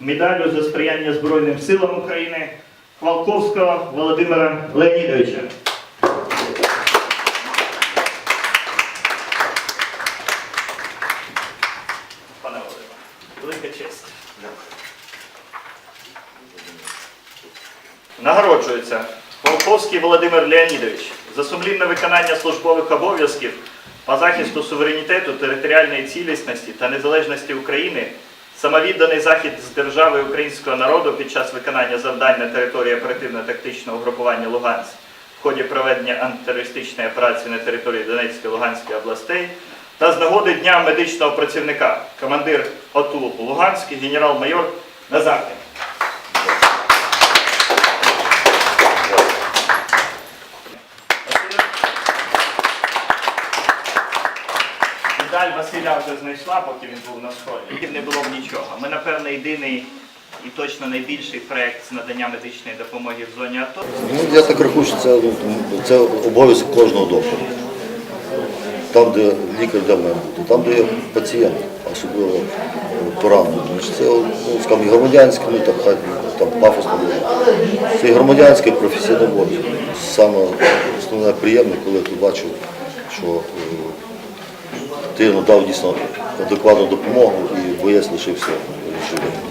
медаллю за сприяння Збройним силам України Хвалковського Володимира Леонідовича. Пане Володимире, велика честь. Нагороджується Хвалковський Володимир Леонідович за сумлінне виконання службових обов'язків по захисту суверенітету, територіальної цілісності та незалежності України, самовідданий захід з держави українського народу під час виконання завдань на території оперативно-тактичного групування Луганськ в ході проведення антитерористичної операції на території Донецької та Луганської областей та з нагоди Дня медичного працівника, командир ОТУ Луганський, генерал-майор Назарний. Медаль Василя вже знайшла, поки він був на сході. Не було б нічого. Ми, напевно, єдиний і точно найбільший проєкт з надання медичної допомоги в зоні АТО. Ну, я так рахую, що це, ну, це обов'язок кожного доктора. Там, де лікар де має бути, там, де є пацієнт, особливо е, поранений. Це ну, скажімо, громадянське, ну так хай там пафосно буде. Це громадянське, професійне обов'язок. Саме основне приємне, коли ти бачив, що е, ти надав дійсно адекватну допомогу і боєць лишився живим.